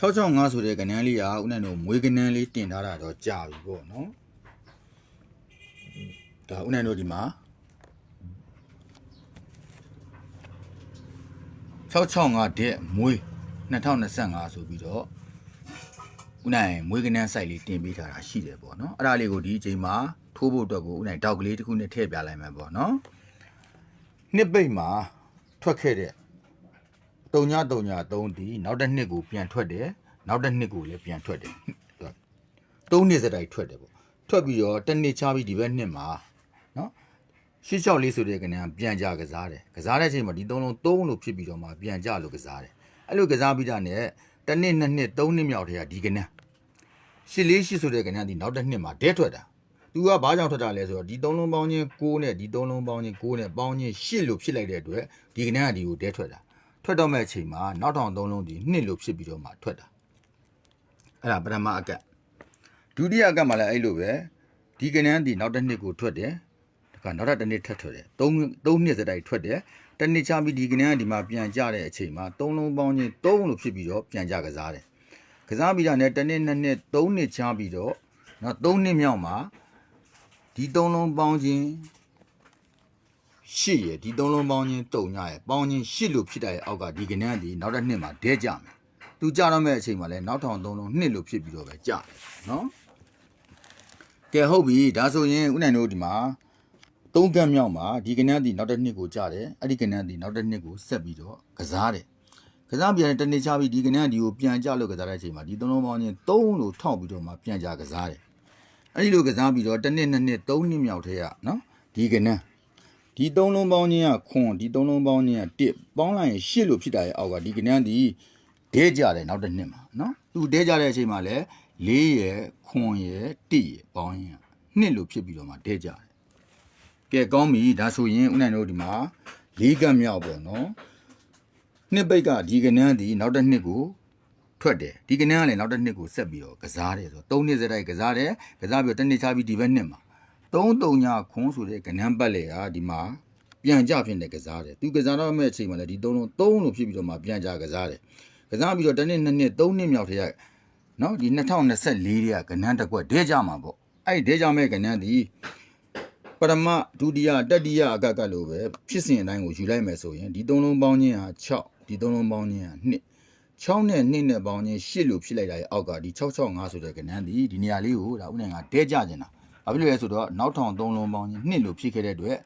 665ဆိုတဲ့ကဏ္ဍလေးကဦးနိုင်တို့မွေးကဏ္ဍလေးတင်ထားတာတော့ကြာပြီပေါ့နော်ဒါဦးနိုင်တို့ဒီမှာ665တဲ့မွေး2025ဆိုပြီးတော့ဦးနိုင်မွေးကဏ္ဍ site လေးတင်ပေးထားတာရှိတယ်ပေါ့နော်အဲ့ဒါလေးကိုဒီအချိန်မှာထိုးဖို့အတွက်ကိုဦးနိုင်တောက်ကလေးတစ်ခုနဲ့ထည့်ပြလိုက်မယ်ပေါ့နော်နှစ်ပိတ်မှာထွက်ခဲ့တဲ့ တုံညတုံည3ဒီနောက်တစ်နှစ်ကိုပြန်ထွက်တယ်နောက်တစ်နှစ်ကိုလည်းပြန်ထွက်တယ်သုံးနှစ်စတိုက်ထွက်တယ်ပေါ့ထွက်ပြီးတော့တစ်နှစ်ချပြီးဒီဘက်နှစ်မှာနော်ရှစ်ချောက်လေးဆိုတဲ့ကဏ္ဍပြန်ကြကစားတယ်ကစားတဲ့အချိန်မှာဒီသုံးလုံးသုံးလို့ဖြစ်ပြီးတော့မှပြန်ကြလို့ကစားတယ်အဲ့လိုကစားပြီးတာနဲ့တစ်နှစ်နှစ်နှစ်သုံးနှစ်မြောက်တည်းကဒီကဏ္ဍရှစ်လေးရှစ်ဆိုတဲ့ကဏ္ဍဒီနောက်တစ်နှစ်မှာဒဲထွက်တာသူကဘာကြောင့်ထွက်တာလဲဆိုတော့ဒီသုံးလုံးပေါင်းချင်း6နဲ့ဒီသုံးလုံးပေါင်းချင်း6နဲ့ပေါင်းချင်း8လို့ဖြစ်လိုက်တဲ့အတွက်ဒီကဏ္ဍကဒီကိုဒဲထွက်တာ ထွက်တော့မဲ့အချိန်မှာနောက်ထောင်သုံးလုံးဒီနှစ်လို့ဖြစ်ပြီးတော့မှထွက်တာအဲ့ဒါပထမအကတ်ဒုတိယအကတ်မှာလည်းအဲ့လိုပဲဒီကနန်းဒီနောက်တစ်နှစ်ကိုထွက်တယ်ဒါကနောက်တစ်နှစ်ထပ်ထွက်တယ်သုံးသုံးနှစ်စတိုက်ထွက်တယ်တစ်နှစ်ချပြီးဒီကနန်းကဒီမှာပြန်ကြတဲ့အချိန်မှာသုံးလုံးပေါင်းချင်းသုံးလို့ဖြစ်ပြီးတော့ပြန်ကြကစားတယ်ကစားပြီးတာနဲ့တစ်နှစ်နှစ်နှစ်သုံးနှစ်ချပြီးတော့နော်သုံးနှစ်မြောက်မှာဒီသုံးလုံးပေါင်းချင်း ရှစ်ရယ်ဒီသုံးလုံးပေါင်းချင်းတုံညရယ်ပေါင်းချင်းရှစ်လို့ဖြစ်တာရဲ့အောက်ကဒီကနန်းဒီနောက်တစ်နှစ်မှာဒဲကြမယ်သူကြတော့မဲ့အချိန်မှာလဲနောက်ထောင်သုံးလုံးနှစ်လို့ဖြစ်ပြီးတော့ပဲကြတယ်နော်ကဲဟုတ်ပြီဒါဆိုရင်ဦးနိုင်တို့ဒီမှာသုံးကန့်မြောက်မှာဒီကနန်းဒီနောက်တစ်နှစ်ကိုကြတယ်အဲ့ဒီကနန်းဒီနောက်တစ်နှစ်ကိုဆက်ပြီးတော့ကစားတယ်ကစားပြန်တဲ့တနေ့ချပြီးဒီကနန်းဒီကိုပြန်ကြလို့ကစားတဲ့အချိန်မှာဒီသုံးလုံးပေါင်းချင်းသုံးလို့ထောက်ပြီးတော့မှပြန်ကြကစားတယ်အဲ့ဒီလိုကစားပြီးတော့တစ်နှစ်နှစ်နှစ်သုံးနှစ်မြောက်ထဲကနော်ဒီကနန်း ဒီသုံးလုံးပေါင်းချင်းကခွန်ဒီသုံးလုံးပေါင်းချင်းကတစ်ပေါင်းလိုက်ရင်ရှစ်လို့ဖြစ်တာရဲ့အောက်ကဒီကနန်းဒီဒဲကြတယ်နောက်တစ်နှစ်မှာနော်သူဒဲကြတဲ့အချိန်မှာလဲလေးရယ်ခွန်ရယ်တစ်ရယ်ပေါင်းရင်နှစ်လို့ဖြစ်ပြီးတော့မှဒဲကြတယ်ကဲကောင်းပြီဒါဆိုရင်ဦးနိုင်တို့ဒီမှာလေးကပ်မြောက်ပေါ့နော်နှစ်ပိတ်ကဒီကနန်းဒီနောက်တစ်နှစ်ကိုထွက်တယ်ဒီကနန်းကလည်းနောက်တစ်နှစ်ကိုဆက်ပြီးတော့ကစားတယ်ဆိုတော့၃နှစ်စတိုက်ကစားတယ်ကစားပြီးတော့တစ်နှစ်ချပြီးဒီဘက်နှစ်မှာ သုံးတုံညာခွန်းဆိုတဲ့ကဏ္ဍပတ်လေဟာဒီမှာပြန်ကြဖြစ်နေကစားတယ်သူကစားတော့မဲ့အချိန်မှာလည်းဒီသုံးလုံးသုံးလို့ဖြစ်ပြီးတော့မှပြန်ကြကစားတယ်ကစားပြီးတော့တစ်နှစ်နှစ်နှစ်သုံးနှစ်မြောက်တည်းကနော်ဒီ2024တည်းကကဏ္ဍတစ်ကွက်ဒဲကြမှာပေါ့အဲ့ဒီဒဲကြမဲ့ကဏ္ဍဒီပရမဒုတိယတတိယအကကလို့ပဲဖြစ်စဉ်အတိုင်းကိုယူလိုက်မယ်ဆိုရင်ဒီသုံးလုံးပေါင်းချင်းဟာ6ဒီသုံးလုံးပေါင်းချင်းဟာ2 6နဲ့2နဲ့ပေါင်းချင်း8လို့ဖြစ်လိုက်တာရဲ့အောက်ကဒီ665ဆိုတဲ့ကဏ္ဍဒီဒီနေရာလေးကိုဒါဥနိုင်ကဒဲကြကျင်တာ ဘာဖြစ်လို့လဲဆိုတော့နောက်ထောင်သုံးလုံးပေါင်းချင်းနှစ်လို့ဖြစ်ခဲ့တဲ့အတွက်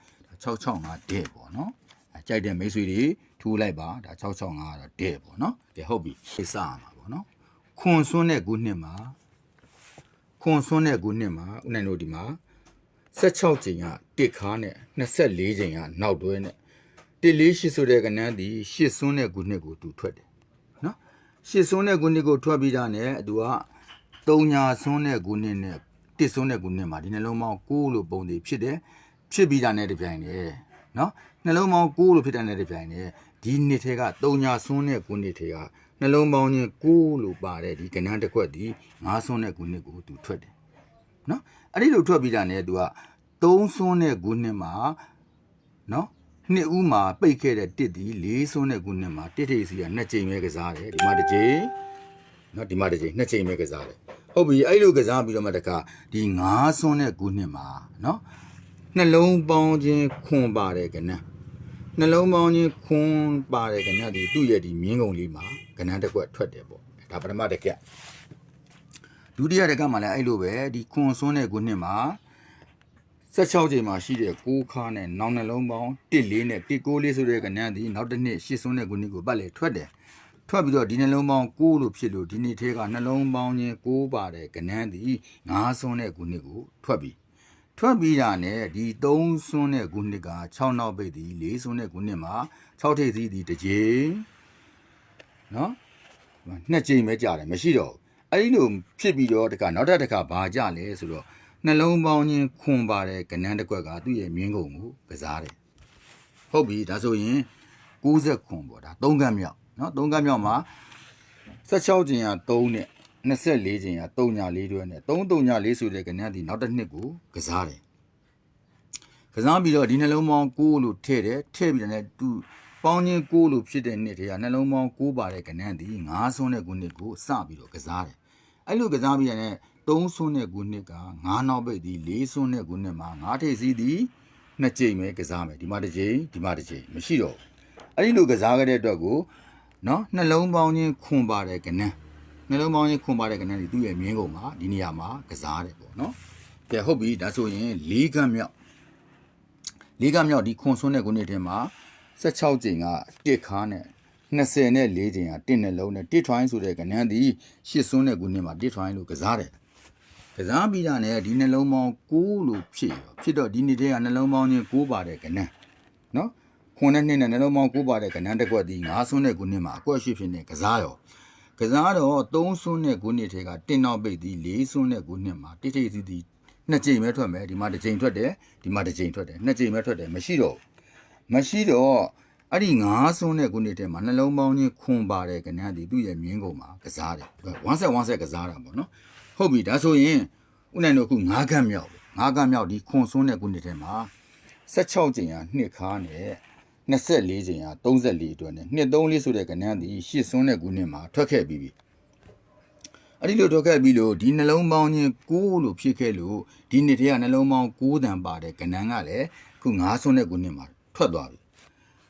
665တဲ့ပေါ့နော်အဲကြိုက်တဲ့မိတ်ဆွေတွေထူလိုက်ပါဒါ665ကတော့တဲ့ပေါ့နော်ကဲဟုတ်ပြီစိတ်စရမှာပေါ့နော်ခွန်ဆွန်းတဲ့ခုနှစ်မှာခွန်ဆွန်းတဲ့ခုနှစ်မှာဦးနိုင်တို့ဒီမှာ16ချိန်ကတစ်ခါနဲ့24ချိန်ကနောက်တွဲနဲ့တစ်လေးရှစ်ဆိုတဲ့ကဏ္ဍဒီရှစ်ဆွန်းတဲ့ခုနှစ်ကိုသူထွက်တယ်နော်ရှစ်ဆွန်းတဲ့ခုနှစ်ကိုထွက်ပြီးတာနဲ့သူက3ညာဆွန်းတဲ့ခုနှစ်နဲ့ တစ်စွန်းတဲ့ကုနှစ်မှာဒီနှလုံးပေါင်း6လို့ပုံတွေဖြစ်တယ်ဖြစ်ပြီးတာနဲ့တပြိုင်တည်းနော်နှလုံးပေါင်း6လို့ဖြစ်တဲ့နဲ့တပြိုင်တည်းဒီနှစ်ထဲက3ညာစွန်းတဲ့ကုနှစ်ထဲကနှလုံးပေါင်းချင်း6လို့ပါတဲ့ဒီကဏ္ဍတစ်ခွက်ဒီ9စွန်းတဲ့ကုနှစ်ကိုသူထွက်တယ်နော်အဲ့ဒီလိုထွက်ပြီးတာနဲ့သူက3စွန်းတဲ့ကုနှစ်မှာနော်နှစ်ဦးမှာပိတ်ခဲ့တဲ့တစ်ဒီ4စွန်းတဲ့ကုနှစ်မှာတစ်ထိပ်စီကနှစ်ကြိမ်ပဲကစားတယ်ဒီမှာတစ်ကြိမ်နော်ဒီမှာတစ်ချိန်နှစ်ချိန်ပဲကစားတယ် ဟုတ်ပြီအဲ့လိုကစားပြီးတော့မှတခါဒီငါးဆွန်းတဲ့ခုနှစ်မှာနော်နှလုံးပေါင်းခြင်းခွန်ပါတယ်ကနန်းနှလုံးပေါင်းခြင်းခွန်ပါတယ်ကနန်းဒီသူ့ရဲ့ဒီမြင်းကုံလေးမှာကနန်းတစ်ကွက်ထွက်တယ်ပေါ့ဒါပထမတစ်ကက်ဒုတိယတစ်ကက်မှာလည်းအဲ့လိုပဲဒီခွန်ဆွန်းတဲ့ခုနှစ်မှာ16ချိန်မှာရှိတဲ့6ခါနဲ့နောက်နှလုံးပေါင်း1လေးနဲ့1 6လေးဆိုတဲ့ကနန်းဒီနောက်တစ်နှစ်8ဆွန်းတဲ့ခုနှစ်ကိုပတ်လေထွက်တယ် ထွက်ပြီးတော့ဒီနှလုံးပေါင်း6လို့ဖြစ်လို့ဒီနေ့ထဲကနှလုံးပေါင်းချင်း6ပါတယ်ကနန်းသည်9ဆွန်းတဲ့ခုနှစ်ကိုထွက်ပြီးထွက်ပြီးတာနဲ့ဒီ3ဆွန်းတဲ့ခုနှစ်က6နောက်ပိတ်သည်4ဆွန်းတဲ့ခုနှစ်မှာ6ထိပ်စီးသည်တစ်ကြိမ်နော်နှစ်ကြိမ်ပဲကြာတယ်မရှိတော့ဘူးအဲ့ဒီလိုဖြစ်ပြီးတော့တခါနောက်ထပ်တခါဘာကြလဲဆိုတော့နှလုံးပေါင်းချင်းခွန်ပါတယ်ကနန်းတစ်ခွက်ကသူ့ရဲ့မြင်းကုန်ကိုကစားတယ်ဟုတ်ပြီဒါဆိုရင်60ခွန်ပေါ့ဒါ3ကန့်မြောက် နော်၃ကပ်မြောက်မှာ16ကျင်ရ3နဲ့24ကျင်ရ3ညာ4တွဲနဲ့3 3ညာ4ဆိုတဲ့ကဏ္ဍဒီနောက်တစ်နှစ်ကိုကစားတယ်ကစားပြီးတော့ဒီနှလုံးပေါင်း6လို့ထည့်တယ်ထည့်ပြီးတော့လည်းသူပေါင်းချင်းကိုလို့ဖြစ်တဲ့နှစ်တည်းကနှလုံးပေါင်းကိုပါတဲ့ကဏ္ဍသည်9ဆွန်းတဲ့ခုနှစ်ကိုစပြီးတော့ကစားတယ်အဲ့လိုကစားပြီးရတဲ့3ဆွန်းတဲ့ခုနှစ်က9နောက်ပိတ်သည်4ဆွန်းတဲ့ခုနှစ်မှာ9ထိပ်စီးသည်နှစ်ကြိမ်ပဲကစားမယ်ဒီမှာတစ်ကြိမ်ဒီမှာတစ်ကြိမ်မရှိတော့ဘူးအဲ့ဒီလိုကစားခဲ့တဲ့အတွက်ကို နော်နှလုံးပေါင်းချင်းခွန်ပါတဲ့ကဏ္ဍနှလုံးပေါင်းချင်းခွန်ပါတဲ့ကဏ္ဍဒီသူ့ရဲ့မြင်းကုန်မှာဒီနေရာမှာကစားတယ်ပေါ့နော်ကဲဟုတ်ပြီဒါဆိုရင်၄ကံမြောက်၄ကံမြောက်ဒီခွန်ဆွန်းတဲ့ခုနှစ်ထဲမှာ16ကြိမ်ကတစ်ခါနဲ့20နဲ့4ကြိမ်ကတစ်နှလုံးနဲ့တစ်ထွိုင်းဆိုတဲ့ကဏ္ဍဒီရှစ်ဆွန်းတဲ့ခုနှစ်မှာတစ်ထွိုင်းလို့ကစားတယ်ကစားပြီးတာနဲ့ဒီနှလုံးပေါင်း6လို့ဖြစ်ရောဖြစ်တော့ဒီနေ့တည်းကနှလုံးပေါင်းချင်း6ပါတဲ့ကဏ္ဍနော် ခွန်းနဲ့နှစ်နဲ့နှလုံးပေါင်း6ပါတဲ့ကဏ္ဍတစ်ခွက်ဒီ9ဆွန်းတဲ့ခုနှစ်မှာအကွက်ရှိဖြစ်နေကစားရောကစားတော့3ဆွန်းတဲ့ခုနှစ်ထဲကတင်းနောက်ပိတ်ဒီ4ဆွန်းတဲ့ခုနှစ်မှာတိတိစီစီနှစ်ကြိမ်ပဲထွက်မယ်ဒီမှာတစ်ကြိမ်ထွက်တယ်ဒီမှာတစ်ကြိမ်ထွက်တယ်နှစ်ကြိမ်ပဲထွက်တယ်မရှိတော့ဘူးမရှိတော့အဲ့ဒီ9ဆွန်းတဲ့ခုနှစ်ထဲမှာနှလုံးပေါင်းချင်းခွန်ပါတဲ့ကဏ္ဍဒီသူ့ရဲ့မြင်းကုန်မှာကစားတယ်ဝမ်းဆက်ဝမ်းဆက်ကစားတာပေါ့နော်ဟုတ်ပြီဒါဆိုရင်ဦးနိုင်တို့အခု9ခန့်မြောက်9ခန့်မြောက်ဒီခွန်ဆွန်းတဲ့ခုနှစ်ထဲမှာ16ကျင်ရနှစ်ခါနဲ့ 24ကျင်ရ34အတွက်နဲ့နှစ်34ဆိုတဲ့ကဏ္ဍဒီရှစ်ဆွန်းတဲ့ခုနှစ်မှာထွက်ခဲ့ပြီးပြီအဲ့ဒီလိုထွက်ခဲ့ပြီးလို့ဒီနှလုံးပေါင်းချင်း6လို့ဖြစ်ခဲ့လို့ဒီနှစ်ထဲကနှလုံးပေါင်း6တန်ပါတဲ့ကဏ္ဍကလည်းအခု9ဆွန်းတဲ့ခုနှစ်မှာထွက်သွားပြီ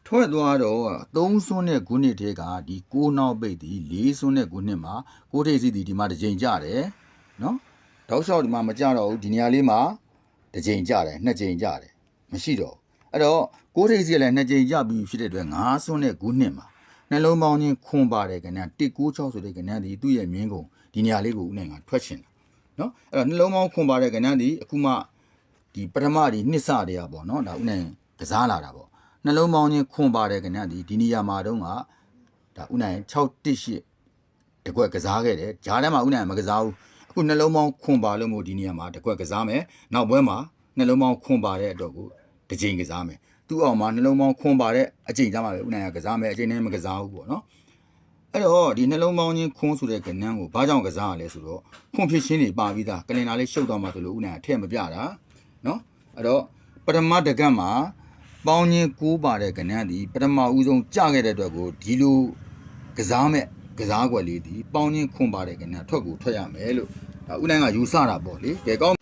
ထွက်သွားတော့3ဆွန်းတဲ့ခုနှစ်ထဲကဒီ6နောက်ပိတ်ဒီ4ဆွန်းတဲ့ခုနှစ်မှာ6ထိပ်စီဒီဒီမှာတစ်ချိန်ကြတယ်နော်တောက်လျှောက်ဒီမှာမကြတော့ဘူးဒီနေရာလေးမှာတစ်ချိန်ကြတယ်နှစ်ချိန်ကြတယ်မရှိတော့ဘူး အဲ့တော့6ထိပ်စီကလည်းနှစ်ချိန်ကြပြီးဖြစ်တဲ့အတွက်5ဆွန်းတဲ့ခုနှစ်မှာနှလုံးပေါင်းချင်းခွန်ပါတယ်ကဏ္ဍ196ဆိုတဲ့ကဏ္ဍဒီသူ့ရဲ့မြင်းကုန်ဒီနေရာလေးကိုဦးနိုင်ကထွက်ချင်တာနော်အဲ့တော့နှလုံးပေါင်းခွန်ပါတယ်ကဏ္ဍဒီအခုမှဒီပထမဒီနှစ်စတည်းอ่ะပေါ့နော်ဒါဦးနိုင်ကစားလာတာပေါ့နှလုံးပေါင်းချင်းခွန်ပါတဲ့ကဏ္ဍဒီဒီနေရာမှာတုန်းကဒါဥနိုင်618တကွက်ကစားခဲ့တယ်ဂျားထဲမှာဥနိုင်မကစားဘူးအခုနှလုံးပေါင်းခွန်ပါလို့မို့ဒီနေရာမှာတကွက်ကစားမယ်နောက်ဘွဲမှာနှလုံးပေါင်းခွန်ပါတဲ့အတွက်ကို တစ်ချိန်ကစားမယ်သူ့အောင်မှာနှလုံးပေါင်းခွန်ပါတဲ့အချိန်ကြမှာပဲဥနိုင်ကကစားမယ်အချိန်နဲ့မကစားဘူးပေါ့နော်အဲ့တော့ဒီနှလုံးပေါင်းချင်းခွန်းဆိုတဲ့ကဏ္ဍကိုဘာကြောင့်ကစားရလဲဆိုတော့ခွန်ဖြစ်ချင်းတွေပါပြီးသားကလင်နာလေးရှုပ်သွားမှာဆိုလို့ဥနိုင်ကထဲ့မပြတာနော်အဲ့တော့ပထမတကတ်မှာပေါင်းချင်းကိုးပါတဲ့ကဏ္ဍဒီပထမဦးဆုံးကြခဲ့တဲ့အတွက်ကိုဒီလိုကစားမဲ့ကစားကွက်လေးဒီပေါင်းချင်းခွန်ပါတဲ့ကဏ္ဍထွက်ကိုထွက်ရမယ်လို့ဒါဦးနိုင်ကယူဆတာပေါ့လေကဲကောင်း